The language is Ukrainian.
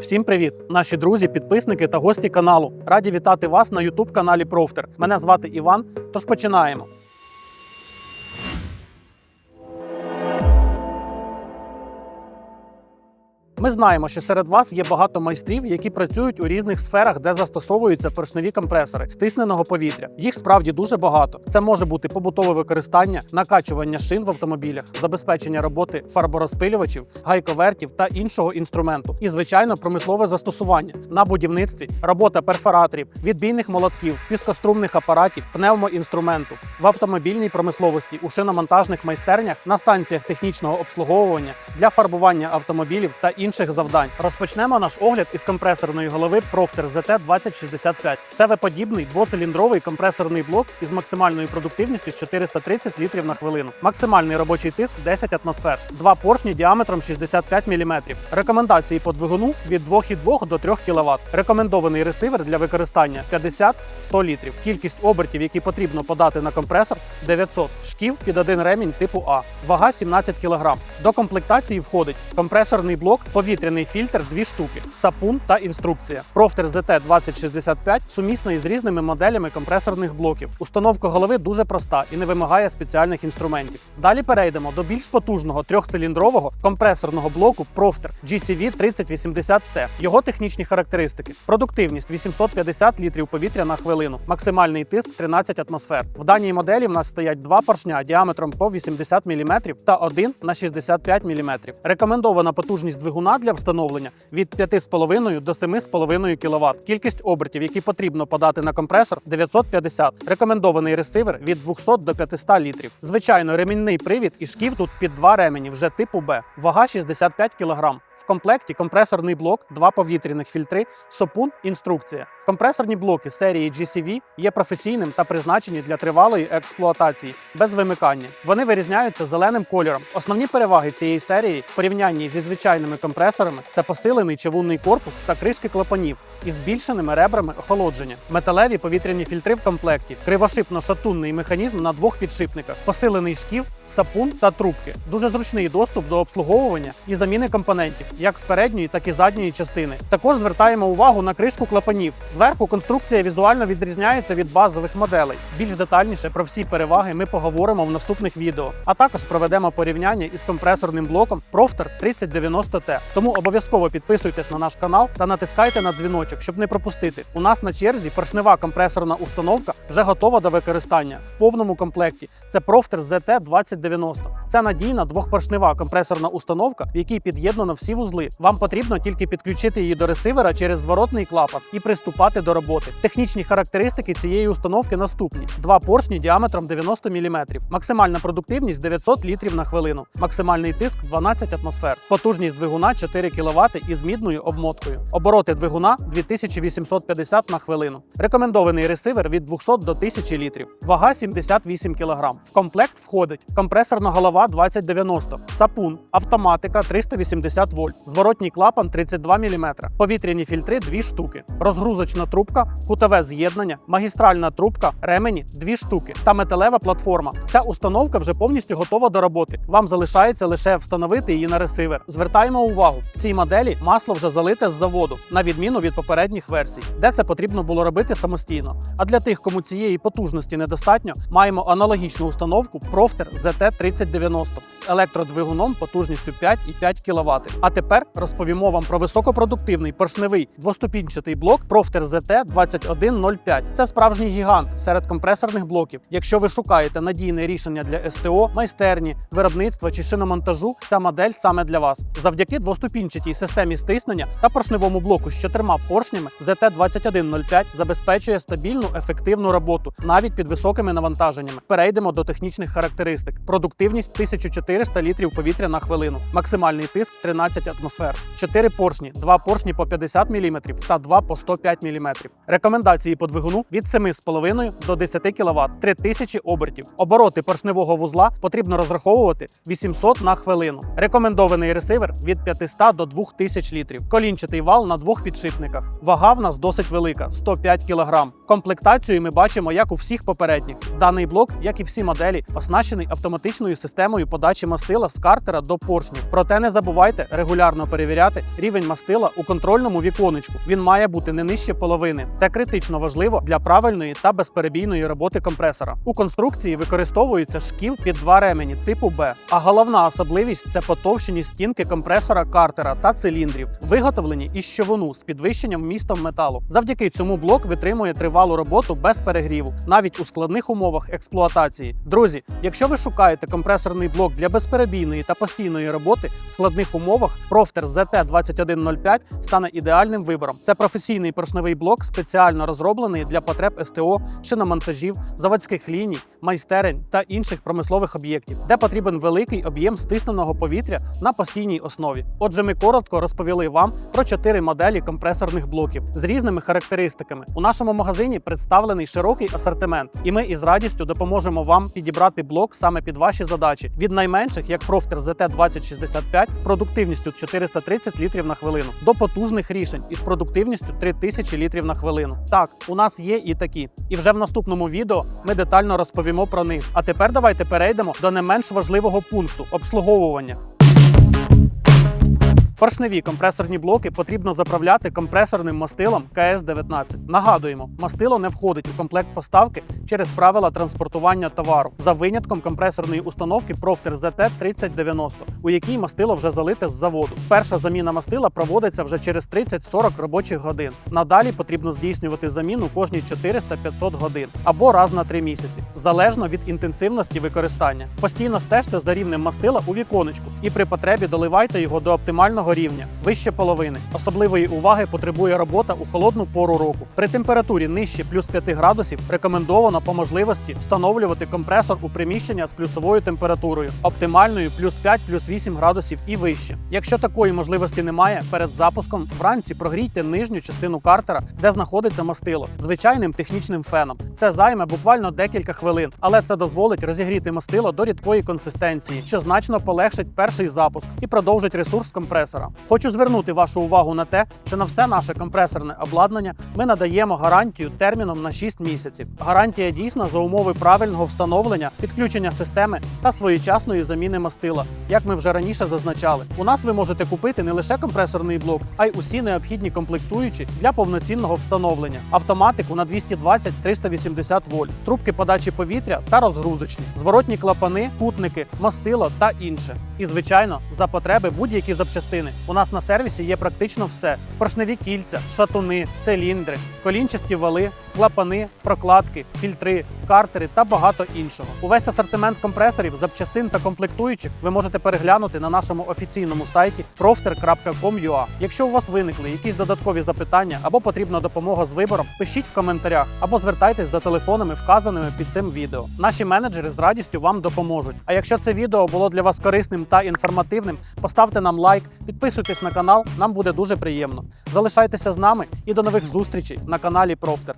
Всім привіт, наші друзі, підписники та гості каналу. Раді вітати вас на youtube каналі Профтер. Мене звати Іван. Тож починаємо. Ми знаємо, що серед вас є багато майстрів, які працюють у різних сферах, де застосовуються поршневі компресори стисненого повітря. Їх справді дуже багато. Це може бути побутове використання, накачування шин в автомобілях, забезпечення роботи фарборозпилювачів, гайковертів та іншого інструменту. І, звичайно, промислове застосування на будівництві, робота перфораторів, відбійних молотків, піскострумних апаратів, пневмоінструменту, в автомобільній промисловості, у шиномонтажних майстернях, на станціях технічного обслуговування для фарбування автомобілів та інших завдань. Розпочнемо наш огляд із компресорної голови Profter ZT 2065. Це веподібний двоциліндровий компресорний блок із максимальною продуктивністю 430 літрів на хвилину. Максимальний робочий тиск 10 атмосфер. Два поршні діаметром 65 мм. Рекомендації по двигуну від 2,2 до 3 кВт. Рекомендований ресивер для використання 50-100 літрів. Кількість обертів, які потрібно подати на компресор 900. Шків під один ремінь типу А. Вага 17 кг. До комплектації входить компресорний блок, повітряний фільтр 2 штуки, сапун та інструкція. Профтер ZT 2065 сумісний з різними моделями компресорних блоків. Установка голови дуже проста і не вимагає спеціальних інструментів. Далі перейдемо до більш потужного трьохциліндрового компресорного блоку Profter GCV 3080T. Його технічні характеристики: продуктивність 850 літрів повітря на хвилину, максимальний тиск 13 атмосфер. В даній моделі в нас стоять два поршня діаметром по 80 мм та один на 65 мм. Рекомендована потужність двигуна для встановлення від 5,5 до 7,5 кВт. Кількість обертів, які потрібно подати на компресор 950. Рекомендований ресивер від 200 до 500 літрів. Звичайно, ремінний привід і шків тут під два ремені вже типу Б. Вага 65 кг. В комплекті компресорний блок, два повітряних фільтри, сопун, інструкція. Компресорні блоки серії GCV є професійним та призначені для тривалої експлуатації без вимикання. Вони вирізняються зеленим кольором. Основні переваги цієї серії в порівнянні зі звичайними компресорами це посилений чавунний корпус та кришки клапанів із збільшеними ребрами охолодження, металеві повітряні фільтри в комплекті, кривошипно-шатунний механізм на двох підшипниках, посилений шків, сапун та трубки. Дуже зручний доступ до обслуговування і заміни компонентів, як з передньої, так і задньої частини. Також звертаємо увагу на кришку клапанів. Зверху конструкція візуально відрізняється від базових моделей. Більш детальніше про всі переваги ми поговоримо в наступних відео, а також проведемо порівняння із компресорним блоком Profter 3090T. Тому обов'язково підписуйтесь на наш канал та натискайте на дзвіночок, щоб не пропустити. У нас на черзі поршнева компресорна установка вже готова до використання в повному комплекті. Це Profter ZT 2090. Це надійна двохпоршнева компресорна установка, в якій під'єднано всі вузли. Вам потрібно тільки підключити її до ресивера через зворотний клапан і приступати до роботи. Технічні характеристики цієї установки наступні: два поршні діаметром 90 мм, максимальна продуктивність 900 літрів на хвилину, максимальний тиск 12 атмосфер, потужність двигуна 4 кВт із мідною обмоткою, обороти двигуна 2850 на хвилину. Рекомендований ресивер від 200 до 1000 літрів, вага 78 кг. В комплект входить компресорна голова 2090, сапун, автоматика 380 вольт, зворотній клапан 32 мм, повітряні фільтри 2 штуки, розгрузочна трубка, кутове з'єднання, магістральна трубка, ремені 2 штуки та металева платформа. Ця установка вже повністю готова до роботи. Вам залишається лише встановити її на ресивер. Звертаємо увагу, в цій моделі масло вже залите з заводу, на відміну від попередніх версій, де це потрібно було робити самостійно. А для тих, кому цієї потужності недостатньо, маємо аналогічну установку Profter ZT 3090 з електродвигуном потужністю 5,5 кВт. А тепер розповімо вам про високопродуктивний поршневий двоступінчатий блок Profter ZT 2105. Це справжній гігант серед компресорних блоків. Якщо ви шукаєте надійне рішення для СТО, майстерні, виробництва чи шиномонтажу, ця модель саме для вас. Завдяки двоступінчатій системі стиснення та поршневому блоку з чотирма поршнями ZT 2105 забезпечує стабільну ефективну роботу навіть під високими навантаженнями. Перейдемо до технічних характеристик: продуктивність 1400 літрів повітря на хвилину, максимальний тиск 13 атмосфер, 4 поршні, 2 поршні по 50 мм та 2 по 105 мм. Рекомендації по двигуну від 7,5 до 10 кВт, 3000 обертів. Обороти поршневого вузла потрібно розраховувати 800 на хвилину. Рекомендований ресивер від 500 до 2000 літрів. Колінчатий вал на двох підшипниках. Вага в нас досить велика 105 кг. Комплектацію ми бачимо як у всіх попередніх. Даний блок, як і всі моделі, оснащений автоматичною системою подачі мастила з картера до поршнів. Проте не забувайте регулярно перевіряти рівень мастила у контрольному віконечку. Він має бути не нижче половини. Це критично важливо для правильної та безперебійної роботи компресора. У конструкції використовується шкіл під два ремені типу Б. А головна особливість це потовщені стінки компресора картера та циліндрів, виготовлені із щовину з підвищенням вмістом металу. Завдяки цьому блок витримує тривалу роботу без перегріву, навіть у складних умовах експлуатації. Друзі, якщо ви шукаєте компресорний блок для безперебійної та постійної роботи в складних умовах, Profter ZT2105 стане ідеальним вибором. Це професійний поршневий блок, спеціально розроблений для потреб СТО, шиномонтажів, заводських ліній, майстерень та інших промислових об'єктів, де потрібен великий об'єм стисненого повітря на постійній основі. Отже, ми коротко розповіли вам про чотири моделі компресорних блоків з різними характеристиками. У нашому магазині представлений широкий асортимент, і ми із радістю допоможемо вам підібрати блок саме під ваші задачі від найменших, як Profter ZT2065 з продуктивністю 430 літрів на хвилину, до потужних рішень із продуктивністю 3000 літрів на хвилину. Так, у нас є і такі. І вже в наступному відео ми детально розповімо про них. А тепер давайте перейдемо до не менш важливого пункту обслуговування. Поршневі компресорні блоки потрібно заправляти компресорним мастилом КС-19. Нагадуємо, мастило не входить у комплект поставки через правила транспортування товару за винятком компресорної установки Profter ZT3090, у якій мастило вже залите з заводу. Перша заміна мастила проводиться вже через 30-40 робочих годин. Надалі потрібно здійснювати заміну кожні 400-500 годин або раз на 3 місяці, залежно від інтенсивності використання. Постійно стежте за рівнем мастила у віконечку і при потребі доливайте його до оптимального рівня вище половини. Особливої уваги потребує робота у холодну пору року. При температурі нижче плюс 5 градусів рекомендовано по можливості встановлювати компресор у приміщення з плюсовою температурою, оптимальною плюс 5 плюс 8 градусів і вище. Якщо такої можливості немає, перед запуском вранці прогрійте нижню частину картера, де знаходиться мастило, звичайним технічним феном. Це займе буквально декілька хвилин, але це дозволить розігріти мастило до рідкої консистенції, що значно полегшить перший запуск і продовжить ресурс компресора. Хочу звернути вашу увагу на те, що на все наше компресорне обладнання ми надаємо гарантію терміном на 6 місяців. Гарантія дійсна за умови правильного встановлення, підключення системи та своєчасної заміни мастила. Як ми вже раніше зазначали, у нас ви можете купити не лише компресорний блок, а й усі необхідні комплектуючі для повноцінного встановлення: автоматику на 220-380 вольт, трубки подачі повітря та розгрузочні, зворотні клапани, кутники, мастило та інше. І звичайно, за потреби будь-які запчастини. У нас на сервісі є практично все: поршневі кільця, шатуни, циліндри, колінчасті вали, клапани, прокладки, фільтри, картери та багато іншого. Увесь асортимент компресорів, запчастин та комплектуючих ви можете переглянути на нашому офіційному сайті profter.com.ua. Якщо у вас виникли якісь додаткові запитання або потрібна допомога з вибором, пишіть в коментарях або звертайтесь за телефонами, вказаними під цим відео. Наші менеджери з радістю вам допоможуть. А якщо це відео було для вас корисним та інформативним, поставте нам лайк, підписуйтесь на канал, нам буде дуже приємно. Залишайтеся з нами і до нових зустрічей на каналі Профтер.